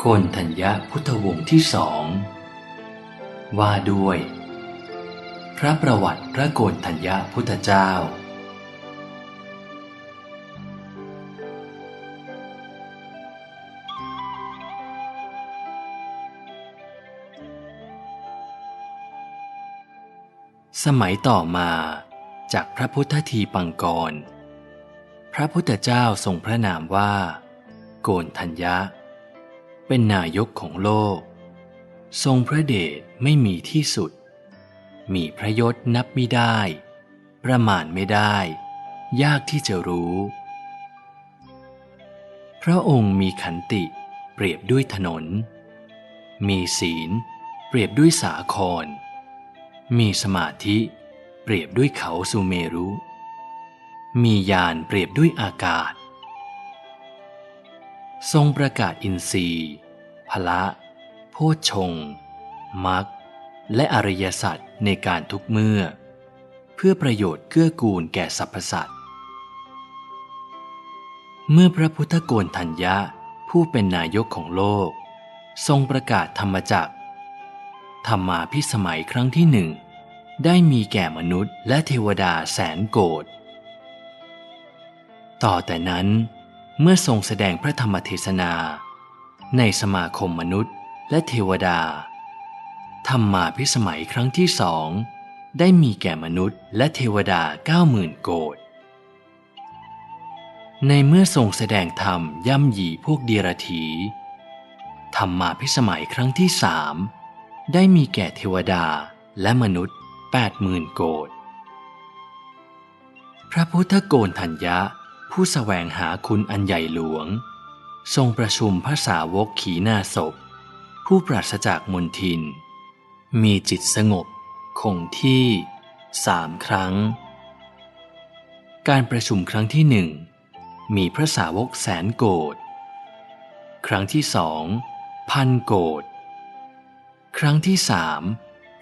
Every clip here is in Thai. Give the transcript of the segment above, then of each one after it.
โกนธัญญาพุทธวงศ์ที่สอง ว่าด้วย พระประวัติพระโกนธัญญาพุทธเจ้า สมัยต่อมาจากพระพุทธทีปังกร พระพุทธเจ้าทรงพระนามว่า โกนธัญญะ เป็นนายกของโลก ทรงพระเดชไม่มีที่สุด มีพระยศนับไม่ได้ ประมาณไม่ได้ ยากที่จะรู้ พระองค์มีขันติเปรียบด้วยถนน มีศีล เปรียบด้วยสาคร มีสมาธิเปรียบด้วยเขาสุเมรุ มีญาณเปรียบด้วยอากาศ ทรงประกาศอินทรีย์พละโพชฌงค์มรรคและอริยสัจในการทุกเมื่อ เพื่อประโยชน์เกื้อกูลแก่สรรพสัตว์เมื่อพระพุทธโกนทัญญะผู้เป็นนายกของโลก ทรงประกาศธรรมจักรธรรมาพิสมัยครั้งที่หนึ่ง ได้มีแก่มนุษย์และเทวดาแสนโกรธต่อแต่นั้น เมื่อทรงแสดงพระธรรมเทศนา ในสมาคมมนุษย์และเทวดา ธรรมมาพิสมัยครั้งที่สองได้มีแก่มนุษย์และเทวดาเก้าหมื่นโกรธในเมื่อทรงแสดงธรรมย่ำหยีพวกเดียรถีธรรมมาพิสมัยครั้งที่สามได้มีแก่เทวดาและมนุษย์แปดหมื่นโกรธพระพุทธโกนทัญญะ ผู้สแสวงหาคุณอันใหญ่หลวง ทรงประชุมพระสาวกขีนาศพ ผู้ปราศจากมนทิน มีจิตสงบ คงที่สามครั้ง การประชุมครั้งที่หนึ่งมีพระสาวกแสนโกรธครั้งที่สองพันโกรธครั้งที่สาม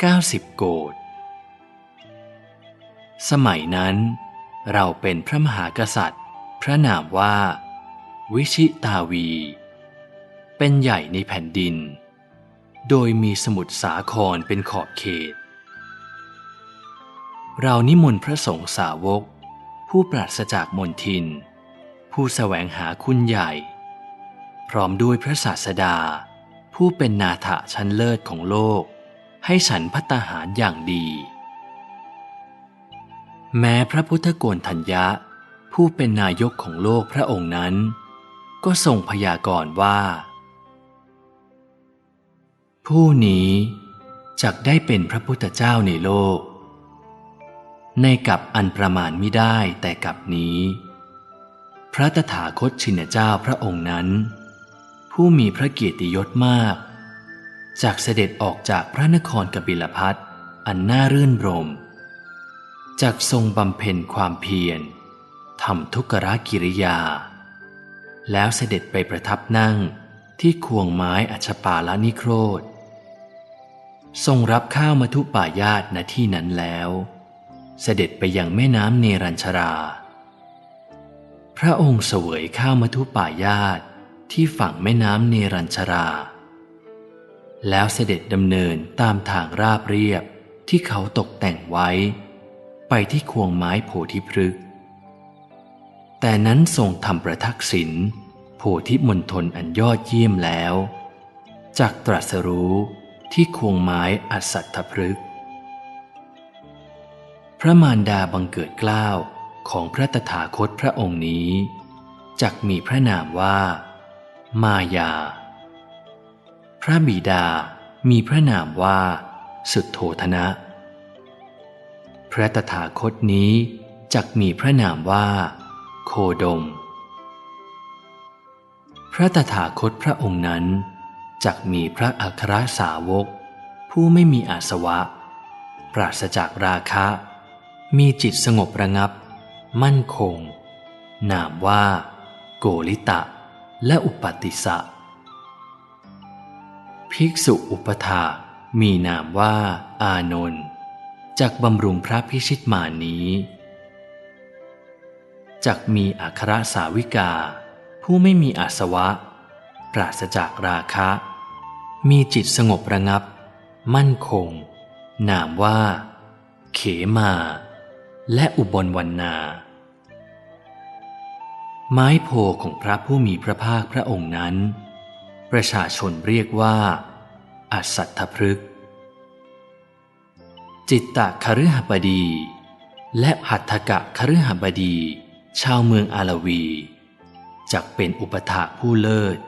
เก้าสิบโกรธสมัยนั้น เราเป็นพระมหากษัตริย์ พระนามว่า วิชิตาวี เป็นใหญ่ในแผ่นดิน โดยมีสมุทรสาครเป็นขอบเขต เรานิมนต์พระสงฆ์สาวก ผู้ปราศจากมนทิน ผู้แสวงหาคุณใหญ่ พร้อมด้วยพระศาสดา ผู้เป็นนาถะชั้นเลิศของโลก ให้ฉันพัตตาหารอย่างดี แม้พระพุทธโกนทัญญะ ผู้เป็นนายกของโลกพระองค์นั้น ก็ทรงพยากรณ์ว่า ผู้นี้จักได้เป็นพระพุทธเจ้าในโลก ในกับอันประมาณไม่ได้แต่กับนี้ พระตถาคตชินเจ้าพระองค์นั้น ผู้มีพระเกียรติยศมากจากเสด็จออกจากพระนครกบิลพัทอันน่ารื่นรมจากทรงบำเพ็ญความเพียร ทำทุกขกิริยา แล้วเสด็จไปประทับนั่งที่ควงไม้อัชปาลนิโครธ ทรงรับข้าวมาทุป่ายาตณที่นั้นแล้ว เสด็จไปยังแม่น้ำเนรัญชรา พระองค์เสวยข้าวมาทุป่ายาตที่ฝั่งแม่น้ำเนรัญชรา แล้วเสด็จดำเนินตามทางราบเรียบที่เขาตกแต่งไว้ ไปที่ควงไม้โพธิพฤกษ์ แต่นั้นทรงทำประทักษิณโพธิมณฑลอันยอดเยี่ยมแล้ว จากตรัสรู้ที่ควงไม้อัสัตถพฤกษ์พระมารดาบังเกิดกล้าวของพระตถาคตพระองค์นี้จักมีพระนามว่า มายา พระบิดามีพระนามว่า สุดโทธนะ พระตถาคตนี้จักมีพระนามว่า โคดม พระตถาคตพระองค์นั้นจักมีพระอัครสาวก ผู้ไม่มีอาสวะ ปราศจากราคะ มีจิตสงบระงับ มั่นคง นามว่า โกริตะ และอุปติสะ ภิกษุอุปถามีนามว่า อานนท์จากบำรุงพระพิชิตมานี้ จักมีอัครสาวิกา ผู้ไม่มีอาสวะ ปราศจากราคะ มีจิตสงบระงับ มั่นคง นามว่า เขมา และอุบลวันนา ไม้โพของพระผู้มีพระภาคพระองค์นั้น ประชาชนเรียกว่าอสัตถพฤกษ์จิตตะคฤหบดี และหัตถกะคฤหบดี ชาวเมืองอาลวีจักเป็นอุปถาผู้เลิศ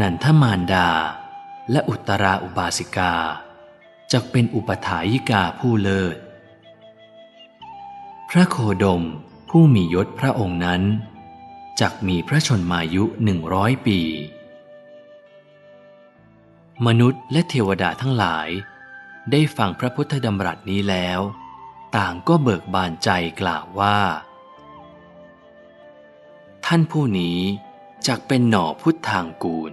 นันทมารดาและอุตราอุบาสิกาจักเป็นอุปถายิกาผู้เลิศ พระโคดมผู้มียศพระองค์นั้นจักมีพระชนมายุหนึ่งร้อยปี มนุษย์และเทวดาทั้งหลายได้ฟังพระพุทธดำรัสนี้แล้ว ต่างก็เบิกบานใจกล่าวว่า ท่านผู้นี้จักเป็นหน่อพุทธทางกูล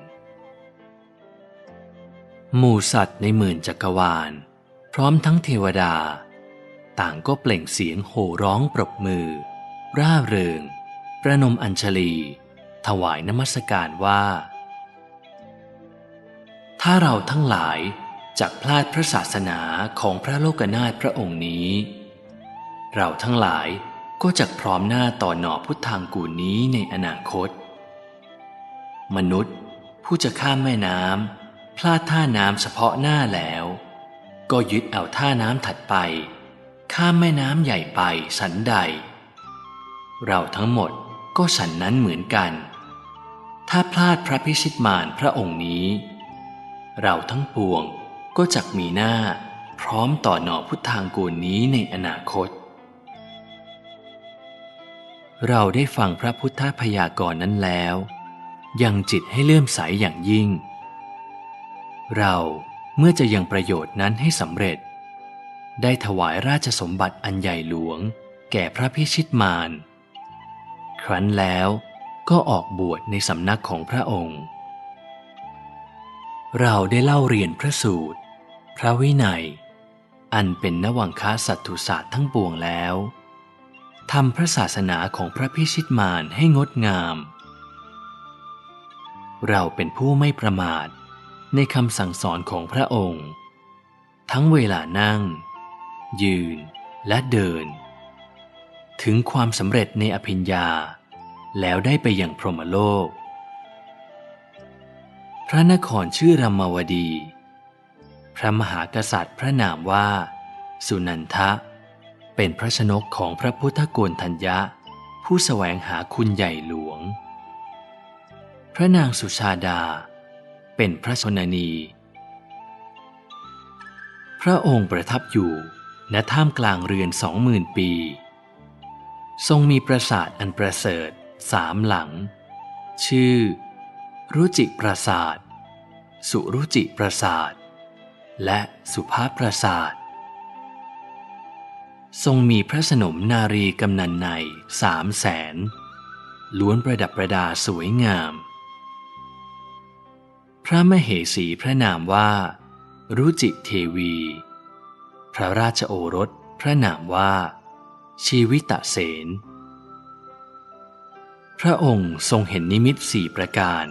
หมู่สัตว์ในหมื่นจักรวาล พร้อมทั้งเทวดา ต่างก็เปล่งเสียงโห่ร้องปรบมือ ร่าเริง ประนมอัญชลี ถวายนมัสการว่า ถ้าเราทั้งหลายจักพลาดพระศาสนาของพระโลกนาถพระองค์นี้ เราทั้งหลายก็จักพร้อมหน้าต่อหน่อพุทธางกูนี้ในอนาคต มนุษย์ผู้จะข้ามแม่น้ำพลาดท่าน้ำเฉพาะหน้าแล้ว ก็ยึดเอาท่าน้ำถัดไป ข้ามแม่น้ำใหญ่ไปสันใด เราทั้งหมดก็สันนั้นเหมือนกัน ถ้าพลาดพระพิชิตมารพระองค์นี้ เราทั้งปวงก็จักมีหน้าพร้อมต่อหน่อพุทธางกูลนี้ในอนาคต เราได้ฟังพระพุทธพยากรณ์นั้นแล้ว ยังจิตให้เลื่อมใสอย่างยิ่ง เราเมื่อจะยังประโยชน์นั้นให้สำเร็จ ได้ถวายราชสมบัติอันใหญ่หลวง แก่พระพิชิตมารครั้นแล้วก็ออกบวชในสำนักของพระองค์ เราได้เล่าเรียนพระสูตร พระวินัย อันเป็นนวังคาสัตถุศาสตร์ทั้งปวงแล้ว ทำพระศาสนาของพระพิชิตมารให้งดงาม เราเป็นผู้ไม่ประมาทในคำสั่งสอนของพระองค์ ทั้งเวลานั่ง ยืนและเดิน ถึงความสำเร็จในอภิญญา แล้วได้ไปอย่างพรหมโลก พระนครชื่อรามาวดี พระมหากษัตริย์พระนามว่า สุนันทะ เป็นพระชนกของพระพุทธโกนทัญญะ ผู้แสวงหาคุณใหญ่หลวง พระนางสุชาดา เป็นพระชนนี พระองค์ประทับอยู่ณท่ามกลางเรือนสองหมื่นปี ทรงมีปราสาทอันประเสริฐสามหลัง ชื่อ รุจิปราสาท สุรุจิปราสาท และสุภาพปราสาท ทรงมีพระสนมนารีกำนันในสามแสนล้วนประดับประดาสวยงาม พระมเหสีพระนามว่า รุจิเทวี พระราชโอรสพระนามว่า ชีวิตะเสนพระองค์ทรงเห็นนิมิตสี่ประการ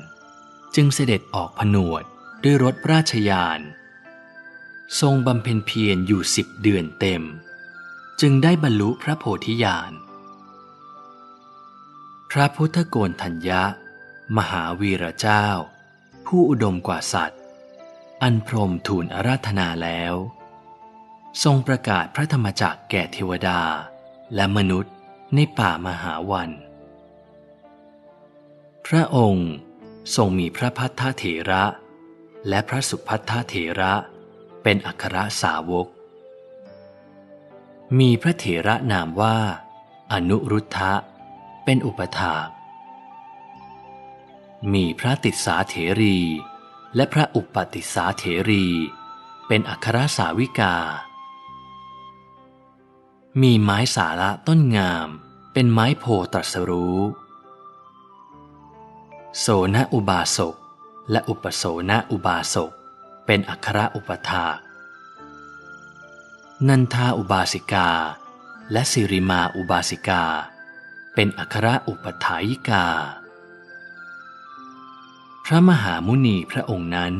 จึงเสด็จออกผนวดด้วยรถราชยาน ทรงบำเพ็ญเพียรอยู่สิบเดือนเต็ม จึงได้บรรลุพระโพธิญาณ พระพุทธโกนทัญญะ มหาวีระเจ้า ผู้อุดมกว่าสัตว์ อันพรมทูลอาราธนาแล้ว ทรงประกาศพระธรรมจักรแก่เทวดาและมนุษย์ในป่ามหาวัน พระองค์ทรงมีพระพัทธเถระ และพระสุพัทธเถระ เป็นอัครสาวก มีพระเถระนามว่า อนุรุทธะ เป็นอุปถากมีพระติสาเถรี และพระอุปติสสาเถรี เป็นอัครสาวิกา มีไม้สาระต้นงาม เป็นไม้โพตรัสรู้ โสนอุบาสกและอุปโสนอุบาสก เป็นอัครอุปถาก นันทาอุบาสิกา และสิริมาอุบาสิกา เป็นอัครอุปถายิกา พระมหามุนีพระองค์นั้น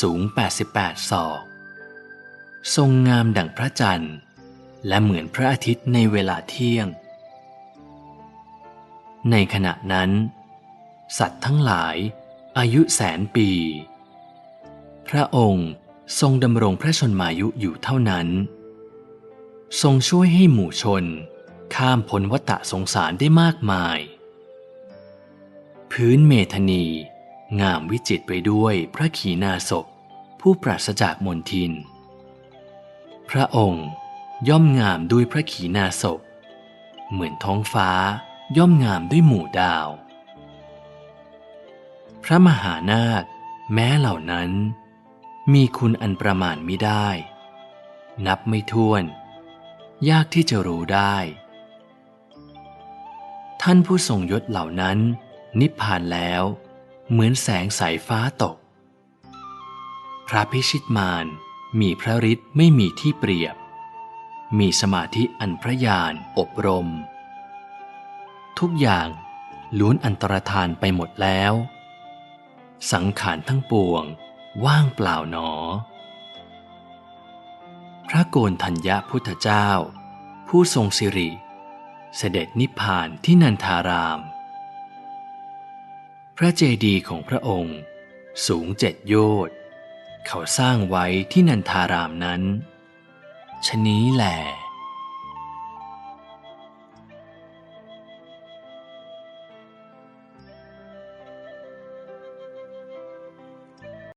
สูง 88 ศอก ทรงงามดั่งพระจันทร์ และเหมือนพระอาทิตย์ในเวลาเที่ยง ในขณะนั้น สัตว์ทั้งหลายอายุแสนปี พระองค์ ทรงดำรงพระชนมายุอยู่เท่านั้น ทรงช่วยให้หมู่ชน ข้ามพ้นวัฏสงสารได้มากมาย พื้นเมธนี งามวิจิตไปด้วยพระขีณาสพผู้ปราศจากมนทิน พระองค์ย่อมงามด้วยพระขีณาสพเหมือนท้องฟ้าย่อมงามด้วยหมู่ดาว พระมหานาคแม้เหล่านั้น มีคุณอันประมาณไม่ได้ นับไม่ถ้วน ยากที่จะรู้ได้ ท่านผู้ทรงยศเหล่านั้น นิพพานแล้ว เหมือนแสงสายฟ้าตก พระพิชิตมารมีพระฤทธิ์ไม่มีที่เปรียบ มีสมาธิอันพระญาณอบรม ทุกอย่างล้วนอันตรธานไปหมดแล้ว สังขารทั้งปวง ว่างเปล่าหนอ พระโกนธัญญพุทธเจ้า ผู้ทรงสิริ เสด็จนิพพานที่นันทาราม พระเจดีย์ของพระองค์ สูงเจ็ดโยชน์เขาสร้างไว้ที่นันทารามนั้นชนี้แหละ